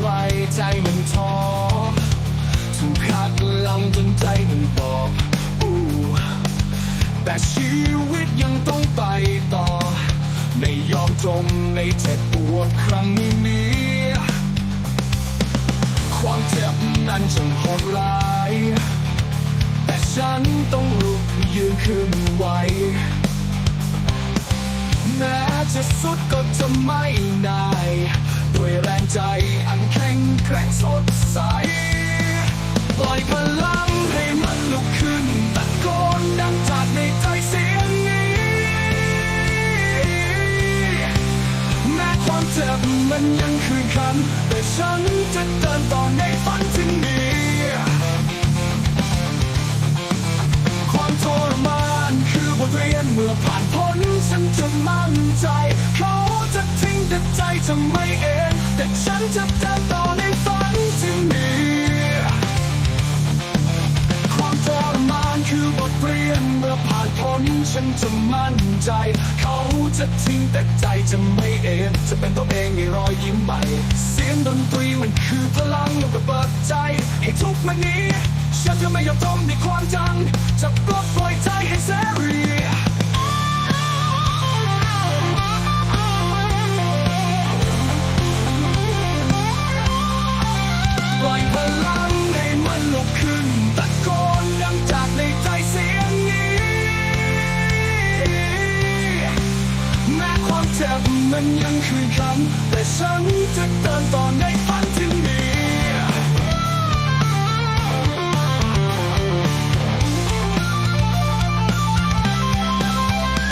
ไว้ใจมันท้อถูกขัดลำจนใจมันบอบอู้แต่ชีวิตยังต้องไปต่อ ไม่ยอมจมในเจ็บปวดครั้งนี้ ความเจ็บนั้นจังหดร้าย แต่ฉันต้องลุกยืนขึ้นไหวแม้จะสุดก็จะไม่นาย ด้วยแรงใจ อันแข็งแกร่งสดใส ปล่อยพลังให้มันลุกขึ้นตะโกนดังจากในใจเสียงนี้ แม้ความเจ็บมันยังคืนคัน แต่ฉันจะเดินต่อในฝันที่มีความทรมานคือบทเรียนเมื่อผ่านพ้นฉันจะมั่นใจ เขาจะทิ้งแต่ใจจะไม่เอง แต่ฉันจะเดินต่อในฝันที่มีความทรมานคือบทเรียนเมื่อผ่านพ้นฉันจะมั่นใจ เขาจะทิ้งแต่ใจจะไม่เองจะเป็นตัวเองในรอยยิ้มใหม่ เสียงดนตรีมันคือพลังระเบิดใจ ให้ทุกมันนี้ ฉันจะไม่ยอมจมในความจัง จะปลดปล่อยใจให้เส มันยังคืนคำแต่ฉันจะเดินต่อในฝันที่มี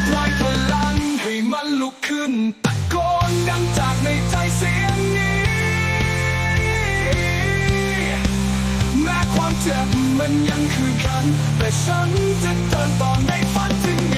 ปล่อยพลังให้มันลุกขึ้นตะโกนดังจากในใจเสียงนี้ แม้ความเจ็บมันยังคือกันแต่ฉันจะเดินต่อในฝันที่มี